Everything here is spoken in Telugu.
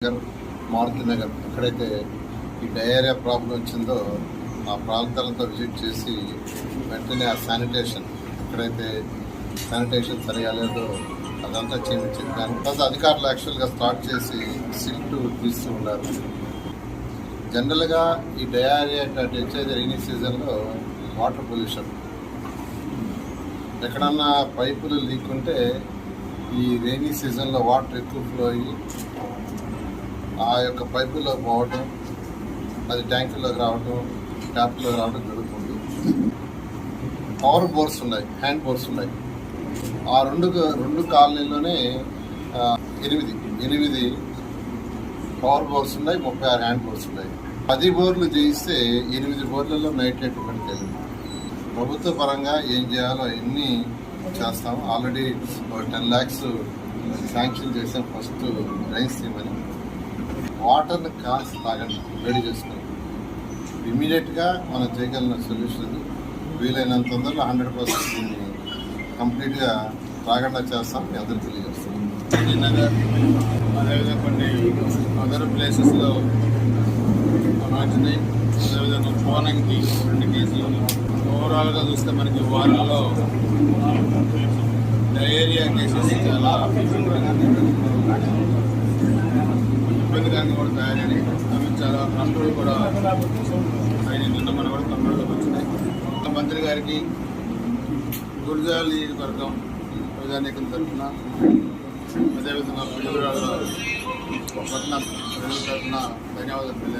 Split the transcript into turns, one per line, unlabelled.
నగర్ మారుతి నగర్ ఎక్కడైతే ఈ డయేరియా ప్రాబ్లం వచ్చిందో ఆ ప్రాంతాలతో విజిట్ చేసి వెంటనే ఆ శానిటేషన్ ఎక్కడైతే శానిటేషన్ సరిగా లేదో అదంతా చేయించింది దాని ప్లస్ అధికారులు యాక్చువల్గా స్టార్ట్ చేసి సిల్ట్ తీస్తూ ఉన్నారు. జనరల్గా ఈ డయారియా ఇట్లాంటి వచ్చేది రైనీ సీజన్లో వాటర్ పొల్యూషన్. ఎక్కడన్నా పైపులు లీక్ ఉంటే ఈ రైనీ సీజన్లో వాటర్ ఎక్కువ ఫ్లో అయ్యి ఆ యొక్క పైపులో పోవటం అది ట్యాంకుల్లోకి రావటం ట్యాప్లో రావడం జరుగుతుంది. పవర్ బోర్స్ ఉన్నాయి హ్యాండ్ బోర్స్ ఉన్నాయి. ఆ రెండు రెండు కాలనీలోనే ఎనిమిది ఎనిమిది పవర్ బోర్స్ ఉన్నాయి ముప్పై ఆరు హ్యాండ్ బోర్స్ ఉన్నాయి. పది బోర్లు చేయిస్తే ఎనిమిది బోర్లలో నైట్ రేట్ పడిపోయింది ప్రభుత్వ పరంగా ఏం చేయాలో ఎన్ని చేస్తాం ఆల్రెడీ టెన్ ల్యాక్స్ శాంక్షన్ చేసాం ఫస్ట్ రైన్స్ తీమని వాటర్ని కాస్త తాగండి. వేడి చేసుకోండి. ఇమీడియట్గా మనం చేయగలిగిన సొల్యూషన్ వీలైనంత తొందరలో హండ్రెడ్ పర్సెంట్ దీన్ని కంప్లీట్గా తాగండా చేస్తాం మీ అందరూ తెలియజేస్తాం.
నగర్ అదేవిధంగా కొన్ని అదర్ ప్లేసెస్లో వచ్చినాయి అదేవిధంగా కోనంకి రెండు కేసులు ఓవరాల్గా చూస్తే మనకి వారంలో డయేరియా కేసెస్ చాలా ఇబ్బందికరంగా కూడా తయారని అవి చాలా కంట్రోల్ కూడా ఆయన నిన్న మన కూడా కంట్రోల్లోకి వచ్చినాయి. మంత్రి గారికి గురిజాల నియోజకవర్గం ప్రజానీకం తరఫున అదేవిధంగా పిల్లలు పట్ల ప్రజల తరఫున ధన్యవాదాలు తెలియాలి